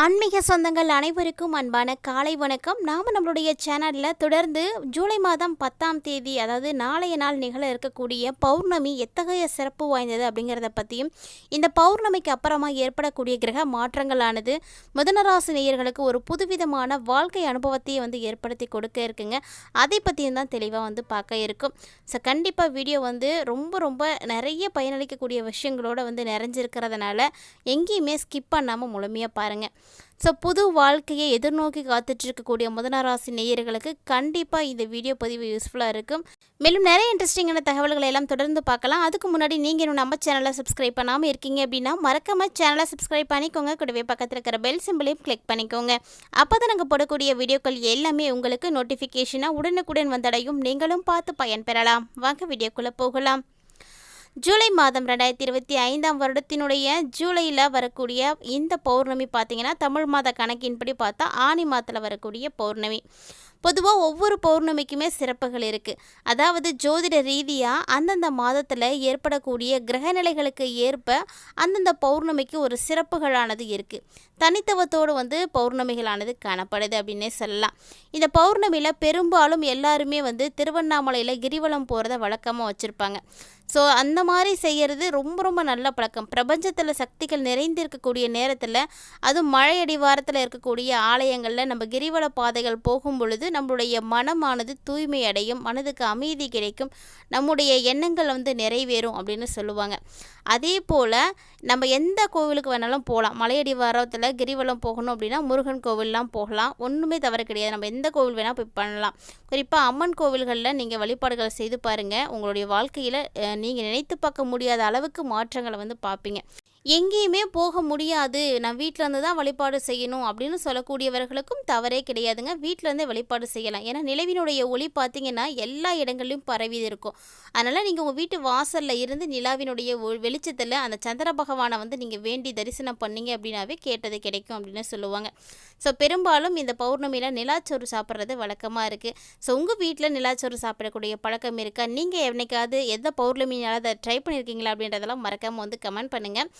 ஆன்மீக சொந்தங்கள் அனைவருக்கும் அன்பான காலை வணக்கம். நாம் நம்மளுடைய சேனலில் தொடர்ந்து ஜூலை மாதம் பத்தாம் தேதி அதாவது நாளைய நாள் நிகழ இருக்கக்கூடிய பௌர்ணமி எத்தகைய சிறப்பு வாய்ந்தது அப்படிங்கிறத பற்றியும் இந்த பௌர்ணமிக்கு அப்புறமா ஏற்படக்கூடிய கிரக மாற்றங்களானது மிதனராசி நேயர்களுக்கு ஒரு புதுவிதமான வாழ்க்கை அனுபவத்தையே வந்து ஏற்படுத்தி கொடுக்க இருக்குங்க. அதை பற்றியும் தான் தெளிவாக வந்து பார்க்க இருக்கும். ஸோ கண்டிப்பாக வீடியோ வந்து ரொம்ப ரொம்ப நிறைய பயனளிக்கக்கூடிய விஷயங்களோட வந்து நிறைஞ்சிருக்கிறதுனால எங்கேயுமே ஸ்கிப் பண்ணாமல் முழுமையாக பாருங்கள் ஸோ புது வாழ்க்கையை எதிர்நோக்கி காத்துட்டு இருக்கக்கூடிய முதனராசி நேயர்களுக்கு கண்டிப்பாக இந்த வீடியோ பதிவு யூஸ்ஃபுல்லாக இருக்கும். மேலும் நிறைய இன்ட்ரெஸ்டிங்கான தகவல்களை எல்லாம் தொடர்ந்து பார்க்கலாம். அதுக்கு முன்னாடி நீங்கள் இன்னும் நம்ம சேனலை சப்ஸ்கிரைப் பண்ணாமல் இருக்கீங்க அப்படின்னா மறக்காம சேனலை சப்ஸ்கிரைப் பண்ணிக்கோங்க. கூடவே பக்கத்தில் இருக்கிற பெல் சிம்பிளையும் கிளிக் பண்ணிக்கோங்க. அப்போ தான் நாங்கள் போடக்கூடிய வீடியோக்கள் எல்லாமே உங்களுக்கு நோட்டிஃபிகேஷனாக உடனுக்குடன் வந்தடையும். நீங்களும் பார்த்து பயன்பெறலாம். வாங்க வீடியோக்குள்ளே போகலாம். ஜூலை மாதம் ரெண்டாயிரத்தி இருபத்தி ஐந்தாம் வருடத்தினுடைய ஜூலையில் வரக்கூடிய இந்த பௌர்ணமி பார்த்திங்கன்னா தமிழ் மாத கணக்கின்படி பார்த்தா ஆனி மாதத்தில் வரக்கூடிய பௌர்ணமி. பொதுவாக ஒவ்வொரு பௌர்ணமிக்குமே சிறப்புகள் இருக்குது அதாவது ஜோதிட ரீதியாக அந்தந்த மாதத்தில் ஏற்படக்கூடிய கிரகநிலைகளுக்கு ஏற்ப அந்தந்த பௌர்ணமிக்கு ஒரு சிறப்புகளானது இருக்குது தனித்துவத்தோடு வந்து பௌர்ணமிகளானது காணப்படுது அப்படின்னே சொல்லலாம். இந்த பௌர்ணமியில் பெரும்பாலும் எல்லாருமே வந்து திருவண்ணாமலையில் கிரிவலம் போகிறத வழக்கமாக வச்சுருப்பாங்க. ஸோ அந்த மாதிரி செய்கிறது ரொம்ப ரொம்ப நல்ல பழக்கம். பிரபஞ்சத்தில் சக்திகள் நிறைந்திருக்கக்கூடிய நேரத்தில் அதுவும் மழையடிவாரத்தில் இருக்கக்கூடிய ஆலயங்களில் நம்ம கிரிவல பாதைகள் போகும் பொழுது நம்மளுடைய மனமானது தூய்மை அடையும் மனதுக்கு அமைதி கிடைக்கும் நம்முடைய எண்ணங்கள் வந்து நிறைவேறும் அப்படின்னு சொல்லுவாங்க. அதே போல் நம்ம எந்த கோவிலுக்கு வேணாலும் போகலாம் மலையடி வாரத்தில் கிரிவலம் போகணும் அப்படின்னா முருகன் கோவில்லாம் போகலாம். ஒன்றுமே தவறு கிடையாது. நம்ம எந்த கோவில் வேணால் போய் பண்ணலாம். குறிப்பாக அம்மன் கோவில்களில் நீங்கள் வழிபாடுகளை செய்து பாருங்கள் உங்களுடைய வாழ்க்கையில் நீங்கள் நினைத்து பார்க்க முடியாத அளவுக்கு மாற்றங்களை வந்து பார்ப்பீங்க. எங்கேயுமே போக முடியாது. நான் வீட்டில் இருந்து தான் வழிபாடு செய்யணும் அப்படின்னு சொல்லக்கூடியவர்களுக்கும் தவறே கிடையாதுங்க. வீட்டிலேருந்தே வழிபாடு செய்யலாம். ஏன்னா நிலவினுடைய ஒளி பார்த்தீங்கன்னா எல்லா இடங்கள்லையும் பரவி இருக்கும். அதனால் நீங்கள் உங்கள் வீட்டு வாசலில் இருந்து நிலாவினுடைய ஒ- வெளிச்சத்தில் அந்த சந்திர பகவானை வந்து நீங்கள் வேண்டி தரிசனம் பண்ணீங்க அப்படின்னாவே கேட்டது கிடைக்கும் அப்படின்னு சொல்லுவாங்க. ஸோ பெரும்பாலும் இந்த பௌர்ணமியில் நிலாச்சோறு சாப்பிட்றது வழக்கமாக இருக்குது ஸோ உங்கள் வீட்டில் நிலாச்சோறு சாப்பிடக்கூடிய பழக்கம் இருக்கா? நீங்கள் என்னைக்காவது எந்த பௌர்ணமியால் அதை ட்ரை பண்ணியிருக்கீங்களா அப்படின்றதெல்லாம் மறக்காமல் வந்து கமெண்ட் பண்ணுங்கள்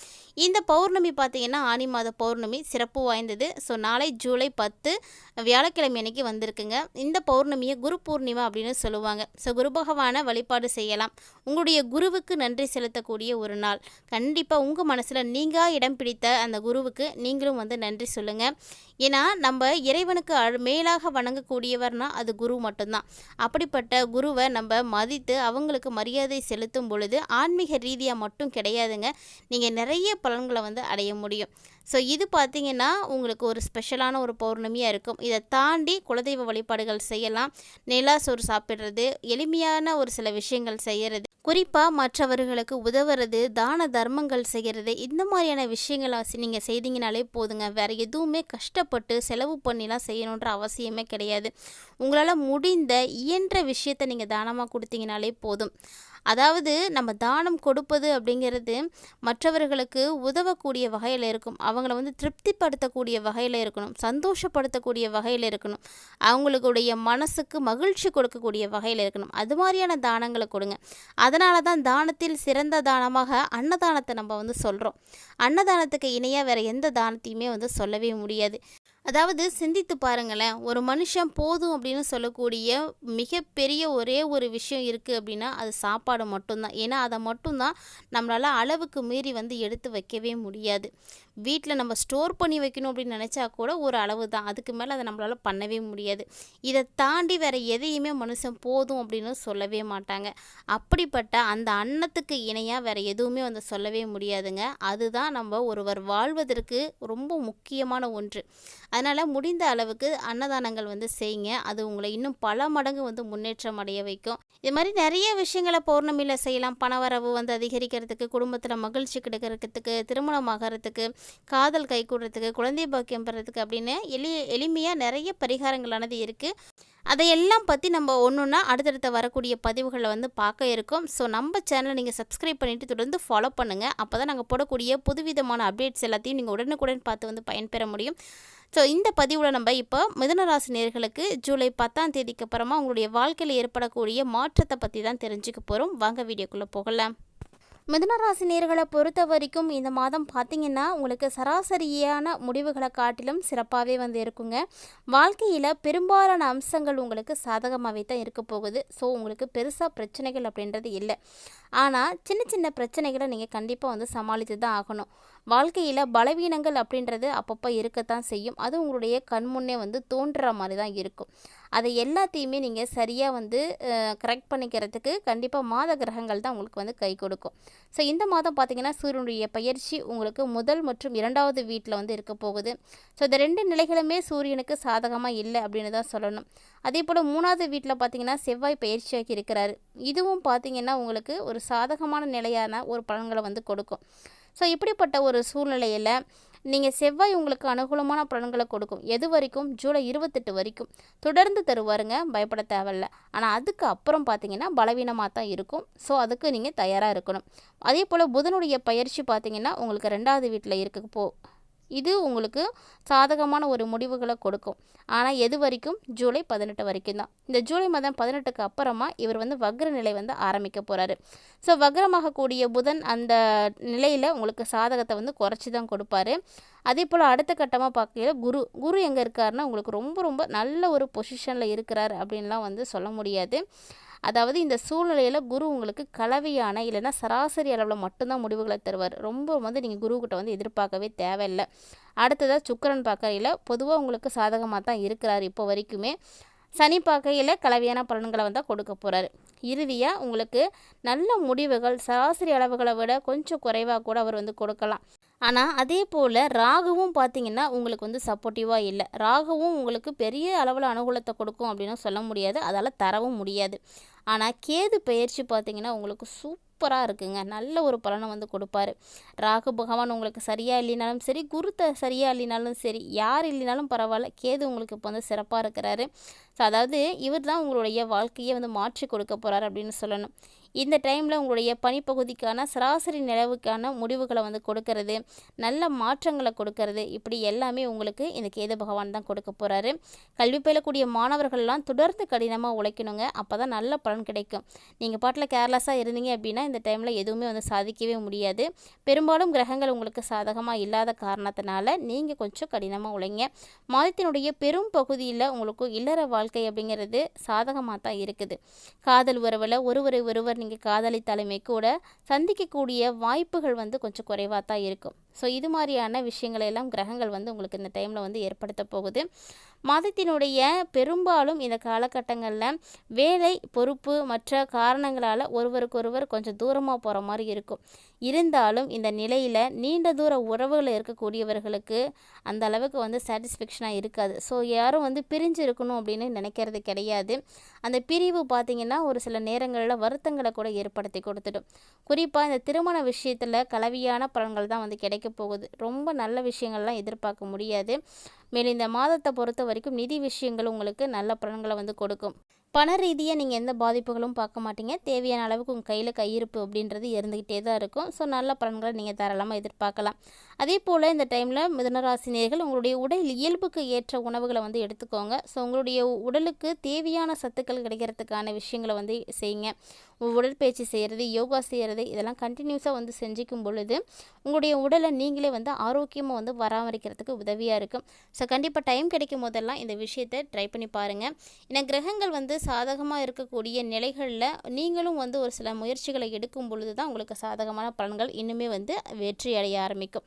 இந்த பௌர்ணமி பார்த்திங்கன்னா ஆனி மாத பௌர்ணமி சிறப்பு வாய்ந்தது. ஸோ நாளை ஜூலை பத்து வியாழக்கிழமை அன்னைக்கு வந்திருக்குங்க. இந்த பௌர்ணமியை குரு பூர்ணிமா அப்படின்னு சொல்லுவாங்க. ஸோ குரு பகவானை வழிபாடு செய்யலாம். உங்களுடைய குருவுக்கு நன்றி செலுத்தக்கூடிய ஒரு நாள். கண்டிப்பாக உங்கள் மனசில் நீங்கள் இடம் பிடித்த அந்த குருவுக்கு நீங்களும் வந்து நன்றி சொல்லுங்கள் ஏன்னா நம்ம இறைவனுக்கு மேலாக வணங்கக்கூடியவர்னா அது குரு மட்டும்தான். அப்படிப்பட்ட குருவை நம்ம மதித்து அவங்களுக்கு மரியாதை செலுத்தும் பொழுது ஆன்மீக ரீதியாக மட்டும் கிடையாதுங்க. நீங்கள் நிறைய நிறைய பலன்களை வந்து அடைய முடியும். ஸோ இது பார்த்திங்கன்னா உங்களுக்கு ஒரு ஸ்பெஷலான ஒரு பௌர்ணமியாக இருக்கும். இதை தாண்டி குலதெய்வ வழிபாடுகள் செய்யலாம். நிலா சோறு சாப்பிட்றது எளிமையான ஒரு சில விஷயங்கள் செய்கிறது குறிப்பாக மற்றவர்களுக்கு உதவுறது தான தர்மங்கள் செய்கிறது இந்த மாதிரியான விஷயங்களை நீங்கள் செய்தீங்கனாலே போதுங்க. வேறு எதுவுமே கஷ்டப்பட்டு செலவு பண்ணிலாம் செய்யணுன்ற அவசியமே கிடையாது. உங்களால் முடிந்த இயன்ற விஷயத்தை நீங்கள் தானமாக கொடுத்தீங்கனாலே போதும். அதாவது நம்ம தானம் கொடுப்பது அப்படிங்கிறது மற்றவர்களுக்கு உதவக்கூடிய வகையில் இருக்கும். அவங்கள வந்து திருப்திப்படுத்தக்கூடிய வகையில் இருக்கணும். சந்தோஷப்படுத்தக்கூடிய வகையில் இருக்கணும். அவங்களுடைய மனசுக்கு மகிழ்ச்சி கொடுக்கக்கூடிய வகையில் இருக்கணும். அது மாதிரியான தானங்களை கொடுங்க. அதனால தான் தானத்தில் சிறந்த தானமாக அன்னதானத்தை நம்ம வந்து சொல்கிறோம் அன்னதானத்துக்கு இணையாக வேறு எந்த தானத்தையுமே வந்து சொல்லவே முடியாது. அதாவது சிந்தித்து பாருங்களேன் ஒரு மனுஷன் போதும் அப்படின்னு சொல்லக்கூடிய மிகப்பெரிய ஒரே ஒரு விஷயம் இருக்குது அப்படின்னா அது சாப்பாடு மட்டும்தான். ஏன்னா அதை மட்டும்தான் நம்மளால் அளவுக்கு மீறி வந்து எடுத்து வைக்கவே முடியாது. வீட்டில் நம்ம ஸ்டோர் பண்ணி வைக்கணும் அப்படின்னு நினச்சா கூட ஒரு அளவு தான். அதுக்கு மேலே அதை நம்மளால் பண்ணவே முடியாது. இதை தாண்டி வேறு எதையுமே மனுஷன் போதும் அப்படின்னு சொல்லவே மாட்டாங்க. அப்படிப்பட்ட அந்த அன்னத்துக்கு இணையாக வேறு எதுவுமே வந்து சொல்லவே முடியாதுங்க. அதுதான் நம்ம ஒருவர் வாழ்வதற்கு ரொம்ப முக்கியமான ஒன்று. அதனால் முடிந்த அளவுக்கு அன்னதானங்கள் வந்து செய்யுங்க. அது உங்களை இன்னும் பல மடங்கு வந்து முன்னேற்றம் அடைய வைக்கும். இது மாதிரி நிறைய விஷயங்களை பௌர்ணமியில் செய்யலாம். பணவரவு வந்து அதிகரிக்கிறதுக்கு குடும்பத்தில் மகிழ்ச்சி கிடைக்கிறதுக்கு திருமணம் ஆகிறதுக்கு காதல் கைகூடுறதுக்கு குழந்தை பாக்கியம் பெறதுக்கு அப்படின்னு எளி எளிமையாக நிறைய பரிகாரங்களானது இருக்குது அதையெல்லாம் பற்றி நம்ம ஒன்றுன்னா அடுத்தடுத்த வரக்கூடிய பதிவுகளை வந்து பார்க்க இருக்கோம். ஸோ நம்ம சேனலை நீங்கள் சப்ஸ்கிரைப் பண்ணிவிட்டு தொடர்ந்து ஃபாலோ பண்ணுங்கள் அப்போ தான் நாங்கள் போடக்கூடிய புதுவிதமான அப்டேட்ஸ் எல்லாத்தையும் நீங்கள் உடனுக்குடன் பார்த்து வந்து பயன்பெற முடியும். ஸோ இந்த பதிவில் நம்ம இப்போ மிதனராசி நேர்களுக்கு ஜூலை பத்தாம் தேதிக்கு அப்புறமா உங்களுடைய வாழ்க்கையில் ஏற்படக்கூடிய மாற்றத்தை பற்றி தான் தெரிஞ்சுக்க போகிறோம் வாங்க வீடியோக்குள்ளே போகலாம். மிதனராசி நேர்களை பொறுத்த வரைக்கும் இந்த மாதம் பார்த்தீங்கன்னா உங்களுக்கு சராசரியான முடிவுகளை காட்டிலும் சிறப்பாகவே வந்து இருக்குங்க. வாழ்க்கையில் பெரும்பாலான அம்சங்கள் உங்களுக்கு சாதகமாகவே தான் இருக்க போகுது. ஸோ உங்களுக்கு பெருசாக பிரச்சனைகள் அப்படின்றது இல்லை. ஆனால் சின்ன சின்ன பிரச்சனைகளை நீங்கள் கண்டிப்பாக வந்து சமாளித்து தான் ஆகணும். வாழ்க்கையில் பலவீனங்கள் அப்படின்றது அப்பப்போ இருக்கத்தான் செய்யும். அது உங்களுடைய கண்முன்னே வந்து தோன்ற மாதிரி தான் இருக்கும். அதை எல்லாத்தையுமே நீங்கள் சரியாக வந்து கரெக்ட் பண்ணிக்கிறதுக்கு கண்டிப்பாக மாத கிரகங்கள் தான் உங்களுக்கு வந்து கை கொடுக்கும். ஸோ இந்த மாதம் பார்த்திங்கன்னா சூரியனுடைய பயிற்சி உங்களுக்கு முதல் மற்றும் இரண்டாவது வீட்டில் வந்து இருக்க போகுது. ஸோ இந்த ரெண்டு நிலைகளுமே சூரியனுக்கு சாதகமாக இல்லை அப்படின்னு தான் சொல்லணும். அதே போல் மூணாவது வீட்டில் பார்த்திங்கன்னா செவ்வாய் பயிற்சியாக இருக்கிறாரு. இதுவும் பார்த்திங்கன்னா உங்களுக்கு ஒரு சாதகமான நிலையான ஒரு பலன்களை வந்து கொடுக்கும். ஸோ இப்படிப்பட்ட ஒரு சூழ்நிலையில் நீங்கள் செவ்வாய் உங்களுக்கு அனுகூலமான பலன்களை கொடுக்கும். எது வரைக்கும்? ஜூலை இருபத்தெட்டு வரைக்கும். தொடர்ந்து தருவாருங்க. பயப்பட தேவையில்ல. ஆனால் அதுக்கு அப்புறம் பார்த்தீங்கன்னா பலவீனமாக தான் இருக்கும். ஸோ அதுக்கு நீங்கள் தயாராக இருக்கணும். அதே போல் புதனுடைய பயிற்சி பார்த்தீங்கன்னா உங்களுக்கு ரெண்டாவது வீட்டில் இருக்க போ இது உங்களுக்கு சாதகமான ஒரு முடிவுகளை கொடுக்கும். ஆனால் எது வரைக்கும்? ஜூலை பதினெட்டு வரைக்கும் தான். இந்த ஜூலை மாதம் பதினெட்டுக்கு அப்புறமா இவர் வந்து வக்ர நிலை வந்து ஆரம்பிக்க போகிறாரு ஸோ வக்ரமாகக்கூடிய புதன் அந்த நிலையில் உங்களுக்கு சாதகத்தை வந்து குறைச்சி தான் கொடுப்பாரு. அதே போல் அடுத்த கட்டமாக பார்க்கையில் குரு குரு எங்கே இருக்காருன்னா உங்களுக்கு ரொம்ப ரொம்ப நல்ல ஒரு பொசிஷனில் இருக்கிறார் அப்படின்லாம் வந்து சொல்ல முடியாது. அதாவது இந்த சூழ்நிலையில் குரு உங்களுக்கு கலவையான இல்லைன்னா சராசரி அளவில் மட்டும்தான் முடிவுகளை தருவார். ரொம்ப வந்து நீங்கள் குருக்கிட்ட வந்து எதிர்பார்க்கவே தேவையில்லை. அடுத்ததாக சுக்கரன் பார்க்கையில் பொதுவாக உங்களுக்கு சாதகமாக தான் இருக்கிறார் இப்போ வரைக்குமே. சனி பார்க்கையில் கலவையான பலன்களை வந்து கொடுக்க போகிறாரு இறுதியாக உங்களுக்கு நல்ல முடிவுகள் சராசரி அளவுகளை விட கொஞ்சம் குறைவாக கூட அவர் வந்து கொடுக்கலாம். ஆனால் அதே போல் ராகுவும் பார்த்திங்கன்னா உங்களுக்கு வந்து சப்போர்ட்டிவாக இல்லை. ராகுவும் உங்களுக்கு பெரிய அளவில் அனுகூலத்தை கொடுக்கும் அப்படின்னு சொல்ல முடியாது. அதால் தரவும் முடியாது. ஆனால் கேது பயிற்சி பார்த்திங்கன்னா உங்களுக்கு சூப்பராக இருக்குங்க. நல்ல ஒரு பலனை வந்து கொடுப்பாரு. ராகு பகவான் உங்களுக்கு சரியாக இல்லைனாலும் சரி குருத்தை சரியாக இல்லைனாலும் சரி யார் இல்லைனாலும் பரவாயில்ல. கேது உங்களுக்கு இப்போ வந்து சிறப்பாக இருக்கிறாரு. ஸோ அதாவது இவர் தான் உங்களுடைய வாழ்க்கையை வந்து மாற்றி கொடுக்க போகிறார் அப்படின்னு சொல்லணும். இந்த டைமில் உங்களுடைய பனிப்பகுதிக்கான சராசரி நிலவுக்கான முடிவுகளை வந்து கொடுக்கறது நல்ல மாற்றங்களை கொடுக்கறது இப்படி எல்லாமே உங்களுக்கு இந்த கேது பகவான் தான் கொடுக்க போகிறாரு கல்வி பயிலக்கூடிய மாணவர்கள்லாம் தொடர்ந்து கடினமாக உழைக்கணுங்க. அப்போ தான் நல்ல பலன் கிடைக்கும். நீங்கள் பாட்டில் கேர்லெஸ்ஸாக இருந்தீங்க அப்படின்னா இந்த டைமில் எதுவுமே வந்து சாதிக்கவே முடியாது. பெரும்பாலும் கிரகங்கள் உங்களுக்கு சாதகமாக இல்லாத காரணத்தினால நீங்கள் கொஞ்சம் கடினமாக உழைங்க. மாதத்தினுடைய பெரும் பகுதியில் உங்களுக்கு இல்லற வாழ்க்கை அப்படிங்கிறது சாதகமாக தான் இருக்குது. காதல் உறவில் ஒருவரை ஒருவர் நீங்கள் காதலித்தாலுமே கூட சந்திக்கக்கூடிய வாய்ப்புகள் வந்து கொஞ்சம் குறைவாக தான் இருக்கும். ஸோ இது மாதிரியான விஷயங்களை எல்லாம் கிரகங்கள் வந்து உங்களுக்கு இந்த டைமில் வந்து ஏற்படுத்த போகுது. மாதத்தினுடைய பெரும்பாலும் இந்த காலகட்டங்களில் வேலை பொறுப்பு மற்ற காரணங்களால் ஒருவருக்கொருவர் கொஞ்சம் தூரமாக போகிற மாதிரி இருக்கும். இருந்தாலும் இந்த நிலையில் நீண்ட தூர உறவுகள் இருக்கக்கூடியவர்களுக்கு அந்த அளவுக்கு வந்து சாட்டிஸ்ஃபேக்ஷனாக இருக்காது. ஸோ யாரும் வந்து பிரிஞ்சு இருக்கணும் அப்படின்னு நினைக்கிறது கிடையாது. அந்த பிரிவு பார்த்திங்கன்னா ஒரு சில நேரங்களில் வருத்தங்களை கூட ஏற்படுத்தி கொடுத்துடும். குறிப்பாக இந்த திருமண விஷயத்தில் கலவியான பலன்கள் தான் வந்து கிடைக்க போகுது. ரொம்ப நல்ல விஷயங்கள்லாம் எதிர்பார்க்க முடியாது. மேலும் இந்த மாதத்தை பொறுத்த வரைக்கும் நிதி விஷயங்கள் உங்களுக்கு நல்ல பலன்களை வந்து கொடுக்கும். பண ரீதியாக நீங்கள் எந்த பாதிப்புகளும் பார்க்க மாட்டீங்க. தேவையான அளவுக்கு உங்கள் கையில் கையிருப்பு அப்படின்றது இருந்துக்கிட்டே தான் இருக்கும். ஸோ நல்ல பலன்களை நீங்கள் தாராளமாக எதிர்பார்க்கலாம். அதே போல் இந்த டைமில் மிதனராசினியர்கள் உங்களுடைய உடல் இயல்புக்கு ஏற்ற உணவுகளை வந்து எடுத்துக்கோங்க. ஸோ உங்களுடைய உடலுக்கு தேவையான சத்துக்கள் கிடைக்கிறதுக்கான விஷயங்களை வந்து செய்யுங்க. உடற்பயிற்சி செய்கிறது யோகா செய்கிறது இதெல்லாம் கண்டினியூஸாக வந்து செஞ்சுக்கும் பொழுது உங்களுடைய உடலை நீங்களே வந்து ஆரோக்கியமாக வந்து பராமரிக்கிறதுக்கு உதவியாக இருக்கும். ஸோ கண்டிப்பாக டைம் கிடைக்கும் போதெல்லாம் இந்த விஷயத்தை ட்ரை பண்ணி பாருங்கள் ஏன்னா கிரகங்கள் வந்து சாதகமாக இருக்கக்கூடிய நிலைகளில் நீங்களும் வந்து ஒரு சில முயற்சிகளை எடுக்கும் பொழுது தான் உங்களுக்கு சாதகமான பலன்கள் இன்னுமே வந்து வெற்றி அடைய ஆரம்பிக்கும்.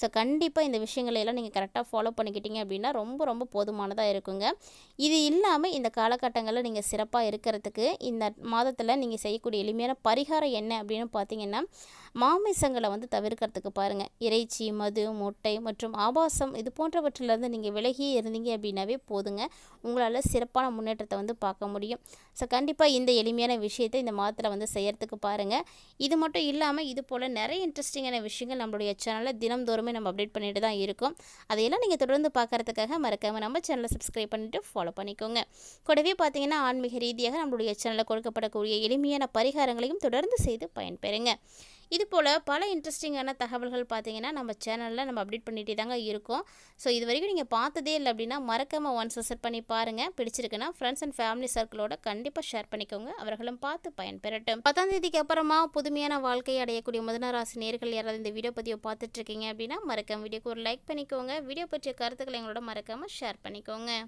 ஸோ கண்டிப்பாக இந்த விஷயங்களை எல்லாம் நீங்கள் கரெக்டாக ஃபாலோ பண்ணிக்கிட்டீங்க அப்படின்னா ரொம்ப ரொம்ப போதுமானதாக இருக்குங்க. இது இல்லாமல் இந்த காலகட்டங்களில் நீங்கள் சிறப்பாக இருக்கிறதுக்கு இந்த மாதத்தில் நீங்கள் செய்யக்கூடிய எளிமையான பரிகாரம் என்ன அப்படின்னு பார்த்தீங்கன்னா மாமிசங்களை வந்து தவிர்க்கிறதுக்கு பாருங்கள் இறைச்சி மது முட்டை மற்றும் ஆபாசம் இது போன்றவற்றிலிருந்து நீங்கள் விலகியே இருந்தீங்க அப்படின்னாவே போதுங்க. உங்களால் சிறப்பான முன்னேற்றத்தை வந்து பார்க்க முடியும். ஸோ கண்டிப்பாக இந்த எளிமையான விஷயத்தை இந்த மாதத்தில் வந்து செய்கிறதுக்கு பாருங்கள் இது மட்டும் இல்லாமல் இது போல் நிறைய இன்ட்ரெஸ்டிங்கான விஷயங்கள் நம்மளுடைய சேனலில் தினம்தோறும் நம்ம அப்டேட் பண்ணிட்டு தான் இருக்கோம். அதையெல்லாம் நீங்கள் தொடர்ந்து பார்க்குறதுக்காக மறக்காமல் நம்ம சேனலை சப்ஸ்கிரைப் பண்ணிவிட்டு ஃபாலோ பண்ணிக்கோங்க. கூடவே பார்த்தீங்கன்னா ஆன்மீக ரீதியாக நம்மளுடைய சேனலில் கொடுக்கப்படக்கூடிய எளிமையான பரிகாரங்களையும் தொடர்ந்து செய்து பயன்பெறுங்க. இது போல் பல இன்ட்ரெஸ்டிங்கான தகவல்கள் பார்த்தீங்கன்னா நம்ம சேனலில் நம்ம அப்டேட் பண்ணிகிட்டே தாங்க இருக்கோம். ஸோ இது வரைக்கும் நீங்கள் பார்த்ததே இல்லை அப்படின்னா மறக்காமல் ஒன்ஸ் விசிட் பண்ணி பாருங்கள் பிடிச்சிருக்குன்னா ஃப்ரெண்ட்ஸ் அண்ட் ஃபேமிலி சர்க்கிளோட கண்டிப்பாக ஷேர் பண்ணிக்கோங்க. அவர்களும் பார்த்து பயன்பெறட்டும். பத்தாம் தேதிக்கு அப்புறமா புதுமையான வாழ்க்கையை அடையக்கூடிய முதன ராசி நேர்கள் யாராவது இந்த வீடியோ பதிவை பார்த்துட்ருக்கீங்க அப்படின்னா மறக்காம வீடியோக்கு ஒரு லைக் பண்ணிக்கோங்க. வீடியோ பற்றிய கருத்துக்களை எங்களோட மறக்காமல் ஷேர் பண்ணிக்கோங்க.